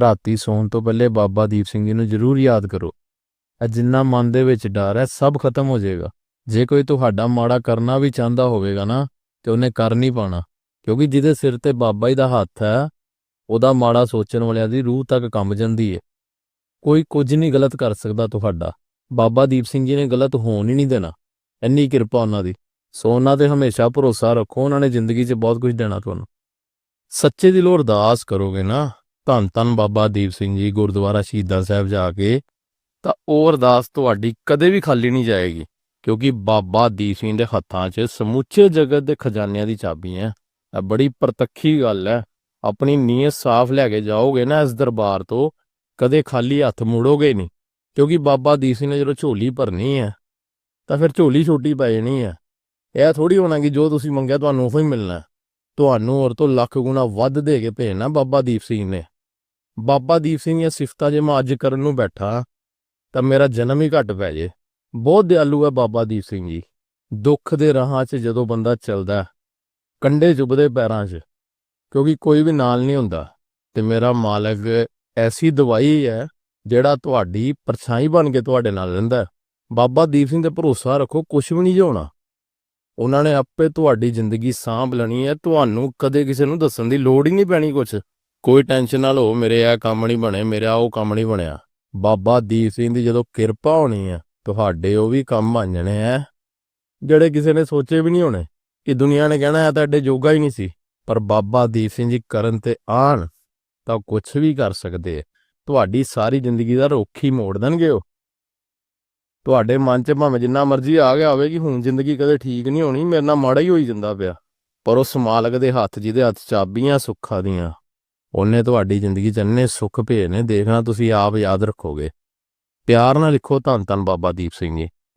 ਰਾਤੀ ਸੌਣ ਤੋਂ ਪਹਿਲੇ ਬਾਬਾ ਦੀਪ ਸਿੰਘ ਜੀ ਨੂੰ ਜ਼ਰੂਰ ਯਾਦ ਕਰੋ। ਇਹ ਜਿੰਨਾ ਮਨ ਦੇ ਵਿੱਚ ਡਰ ਹੈ, ਸਭ ਖਤਮ ਹੋ ਜਾਏਗਾ। ਜੇ ਕੋਈ ਤੁਹਾਡਾ ਮਾੜਾ ਕਰਨਾ ਵੀ ਚਾਹੁੰਦਾ ਹੋਵੇਗਾ ਨਾ, ਤੇ ਉਹਨੇ ਕਰ ਨਹੀਂ ਪਾਣਾ ਕਿਉਂਕਿ ਜਿਹਦੇ ਸਿਰ ਤੇ ਬਾਬਾ ਜੀ ਦਾ ਹੱਥ ਹੈ, ਉਹਦਾ ਮਾੜਾ ਸੋਚਣ ਵਾਲਿਆਂ ਦੀ ਰੂਹ ਤੱਕ ਕੰਬ ਜਾਂਦੀ ਹੈ ਕੋਈ ਕੁਝ ਨਹੀਂ ਗਲਤ ਕਰ ਸਕਦਾ ਤੁਹਾਡਾ। ਬਾਬਾ ਦੀਪ ਸਿੰਘ ਜੀ ਨੇ ਗਲਤ ਹੋਣ ਹੀ ਨਹੀਂ ਦੇਣਾ। ਇੰਨੀ ਕਿਰਪਾ ਉਹਨਾਂ ਦੀ। ਸੋ ਉਹਨਾਂ ਤੇ ਹਮੇਸ਼ਾ ਭਰੋਸਾ ਰੱਖੋ, ਉਹਨਾਂ ਨੇ ਜ਼ਿੰਦਗੀ 'ਚ ਬਹੁਤ ਕੁਝ ਦੇਣਾ ਤੁਹਾਨੂੰ। ਸੱਚੇ ਦਿਲੋਂ ਅਰਦਾਸ ਕਰੋਗੇ ਨਾ ਧੰਨ ਧੰਨ ਬਾਬਾ ਦੀਪ ਸਿੰਘ ਜੀ ਗੁਰਦੁਆਰਾ ਸ਼ਹੀਦਾਂ ਸਾਹਿਬ ਜਾ ਕੇ, ਤਾਂ ਉਹ ਅਰਦਾਸ ਤੁਹਾਡੀ ਕਦੇ ਵੀ ਖਾਲੀ ਨਹੀਂ ਜਾਏਗੀ, ਕਿਉਂਕਿ ਬਾਬਾ ਦੀਪ ਸਿੰਘ ਦੇ ਹੱਥਾਂ 'ਚ ਸਮੁੱਚੇ ਜਗਤ ਦੇ ਖਜ਼ਾਨਿਆਂ ਦੀ ਚਾਬੀ ਹੈ। ਇਹ ਬੜੀ ਪ੍ਰਤੱਖੀ ਗੱਲ ਹੈ। ਆਪਣੀ ਨੀਅਤ ਸਾਫ਼ ਲੈ ਕੇ ਜਾਓਗੇ ਨਾ ਇਸ ਦਰਬਾਰ ਤੋਂ, ਕਦੇ ਖਾਲੀ ਹੱਥ ਮੁੜੋਗੇ ਨਹੀਂ, ਕਿਉਂਕਿ ਬਾਬਾ ਦੀਪ ਸਿੰਘ ਨੇ ਜਦੋਂ ਝੋਲੀ ਭਰਨੀ ਹੈ, ਤਾਂ ਫਿਰ ਝੋਲੀ ਛੋਟੀ ਪੈ ਜਾਣੀ ਹੈ। ਇਹ ਥੋੜੀ ਹੋਣਾ ਕਿ ਜੋ ਤੁਸੀਂ ਮੰਗਿਆ ਤੁਹਾਨੂੰ ਉਹ ਹੀ ਮਿਲਣਾ। ਤੁਹਾਨੂੰ ਔਰ ਤੋਂ ਲੱਖ ਗੁਣਾ ਵੱਧ ਦੇ ਕੇ ਭੇਜਣਾ ਬਾਬਾ ਦੀਪ ਸਿੰਘ ਨੇ। ਬਾਬਾ ਦੀਪ ਸਿੰਘ ਦੀਆਂ ਸਿਫਤਾਂ ਜੇ ਮੈਂ ਅੱਜ ਕਰਨ ਨੂੰ ਬੈਠਾ ਤਾਂ ਮੇਰਾ ਜਨਮ ਹੀ ਘੱਟ ਪੈ ਜੇ। ਬਹੁਤ ਦਿਆਲੂ ਹੈ ਬਾਬਾ ਦੀਪ ਸਿੰਘ ਜੀ। ਦੁੱਖ ਦੇ ਰਾਹਾਂ 'ਚ ਜਦੋਂ ਬੰਦਾ ਚੱਲਦਾ ਹੈ, ਕੰਡੇ ਚੁੱਭਦੇ ਪੈਰਾਂ 'ਚ ਕਿਉਂਕਿ ਕੋਈ ਵੀ ਨਾਲ ਨਹੀਂ ਹੁੰਦਾ। ਤੇ ਮੇਰਾ ਮਾਲਕ ਐਸੀ ਦਵਾਈ ਹੈ ਜਿਹੜਾ ਤੁਹਾਡੀ ਪਰਛਾਈ ਬਣ ਕੇ ਤੁਹਾਡੇ ਨਾਲ ਰਹਿੰਦਾ ਬਾਬਾ ਦੀਪ ਸਿੰਘ ਤੇ ਭਰੋਸਾ ਰੱਖੋ ਕੁਝ ਵੀ ਨਹੀਂ ਹੋਣਾ। ਉਹਨਾਂ ਨੇ ਆਪੇ ਤੁਹਾਡੀ ਜ਼ਿੰਦਗੀ ਸਾਂਭ ਲੈਣੀ ਹੈ। ਤੁਹਾਨੂੰ ਕਦੇ ਕਿਸੇ ਨੂੰ ਦੱਸਣ ਦੀ ਲੋੜ ਹੀ ਨਹੀਂ ਪੈਣੀ ਕੁਝ ਕੋਈ ਟੈਨਸ਼ਨ ਨਾ ਲਓ, ਮੇਰੇ ਇਹ ਕੰਮ ਨਹੀਂ ਬਣੇ, ਮੇਰਾ ਉਹ ਕੰਮ ਨਹੀਂ ਬਣਿਆ। ਬਾਬਾ ਦੀਪ ਸਿੰਘ ਦੀ ਜਦੋਂ ਕਿਰਪਾ ਹੋਣੀ ਹੈ ਤੁਹਾਡੇ ਉਹ ਵੀ ਕੰਮ ਆ ਜਾਣੇ ਆ। ਜਿਹੜੇ ਕਿਸੇ ਨੇ ਸੋਚੇ ਵੀ ਨਹੀਂ ਹੋਣੇ ਕਿ ਦੁਨੀਆ ਨੇ ਕਹਿਣਾ ਹੈ ਤਾਂ ਤੁਹਾਡੇ ਜੋਗਾ ਹੀ ਨਹੀਂ ਸੀ, ਪਰ ਬਾਬਾ ਦੀਪ ਸਿੰਘ ਜੀ ਕਰਨ ਤੇ ਆਣ ਤਾਂ ਕੁਝ ਵੀ ਕਰ ਸਕਦੇ ਆ। ਤੁਹਾਡੀ ਸਾਰੀ ਜ਼ਿੰਦਗੀ ਦਾ ਰੁੱਖ ਹੀ ਮੋੜ ਦੇਣਗੇ ਉਹ। ਤੁਹਾਡੇ ਮਨ 'ਚ ਭਾਵੇਂ ਜਿੰਨਾ ਮਰਜ਼ੀ ਆ ਗਿਆ ਹੋਵੇ ਕਿ ਹੁਣ ਜ਼ਿੰਦਗੀ ਕਦੇ ਠੀਕ ਨਹੀਂ ਹੋਣੀ, ਮੇਰੇ ਨਾਲ ਮਾੜਾ ਹੀ ਹੋਈ ਜਾਂਦਾ ਪਿਆ। ਪਰ ਉਸ ਮਾਲਕ ਦੇ ਹੱਥ ਜਿਹਦੇ ਹੱਥ ਚਾਬੀਆਂ ਸੁੱਖਾਂ ਦੀਆਂ ਉਹਨੇ ਤੁਹਾਡੀ ਜ਼ਿੰਦਗੀ 'ਚ ਇੰਨੇ ਸੁੱਖ ਭੇਜਨੇ ਦੇਖਣਾ ਤੁਸੀਂ ਆਪ ਯਾਦ ਰੱਖੋਗੇ। ਪਿਆਰ ਨਾਲ ਲਿਖੋ ਧੰਨ ਧੰਨ ਬਾਬਾ ਦੀਪ ਸਿੰਘ ਜੀ।